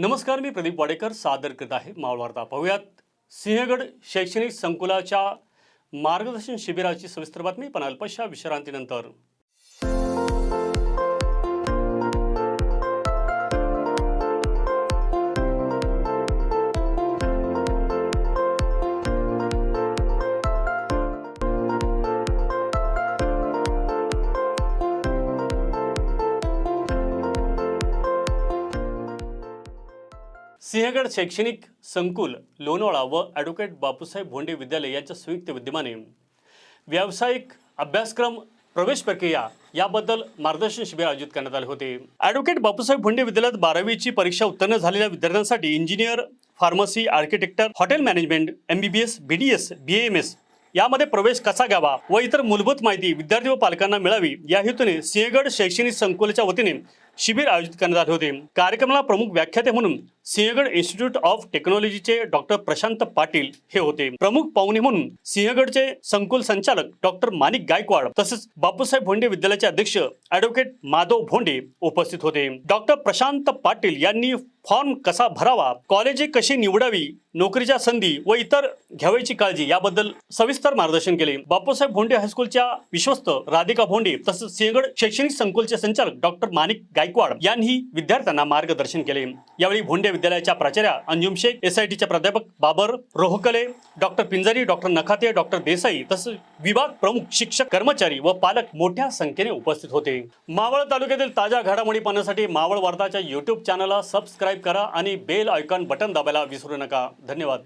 नमस्कार मी प्रदीप वाडेकर सादर करत आहे मावळवार्ता. पाहूयात सिंहगड शैक्षणिक संकुलाच्या मार्गदर्शन शिबिराची सविस्तर बातमी पण अल्पशा विश्रांतीनंतर. सिंहगड शैक्षणिक संकुल लोणावळा व ॲडव्होकेट बापूसाहेब भोंडे विद्यालय यांच्या संयुक्त विद्यमाने व्यावसायिक अभ्यासक्रम प्रवेश प्रक्रिया याबद्दल मार्गदर्शन शिबिर आयोजित करण्यात आले होते. ॲडव्होकेट बापूसाहेब भोंडे विद्यालयात बारावीची परीक्षा उत्तीर्ण झालेल्या विद्यार्थ्यांसाठी engineer pharmacy architecture hotel management M B B S B D S B M S यामध्ये प्रवेश कसा घ्यावा व इतर मूलभूत माहिती विद्यार्थी व पालकांना मिळावी या हेतूने सिंहगड शैक्षणिक संकुलाच्या वतीने शिबिर आयोजित करण्यात आले होते. कार्यक्रमाला प्रमुख व्याख्याते म्हणून सिंहगड इन्स्टिट्यूट ऑफ टेक्नॉलॉजीचे डॉक्टर प्रशांत पाटील हे होते. प्रमुख पाहुणे म्हणून सिंहगडचे संकुल संचालक डॉक्टर माणिक गायकवाड तसेच बापूसाहेब भोंडे विद्यालयाचे अध्यक्ष ॲडव्होकेट माधव भोंडे उपस्थित होते. डॉक्टर प्रशांत पाटील यांनी फॉर्म कसा भरावा कॉलेजे कशी निवडावी नोकरीच्या संधी व इतर घ्यावयाची काळजी याबद्दल सविस्तर मार्गदर्शन केले. बापूसाहेब भोंडे हायस्कूलच्या विश्वस्त राधिका भोंडे तसेच सिंहगड शैक्षणिक संकुलचे संचालक डॉक्टर माणिक गायकवाड यांनी विद्यार्थ्यांना मार्गदर्शन केले. यावेळी भोंडे विद्यालयाच्या प्राचार्या अंजुम शेख एस आय टीच्या प्राध्यापक Babar Rohakale doctor Pinjari doctor Nakhate doctor Desai तसेच विभाग प्रमुख शिक्षक कर्मचारी व पालक मोठ्या संख्येने उपस्थित होते. मावळ तालुक्यातील ताज्या घडामोडी पाहण्यासाठी मावळ वार्ताच्या युट्यूब चॅनलला सबस्क्राईब करा आणि बेल आयकॉन बटन दाबायला विसरू नका. धन्यवाद.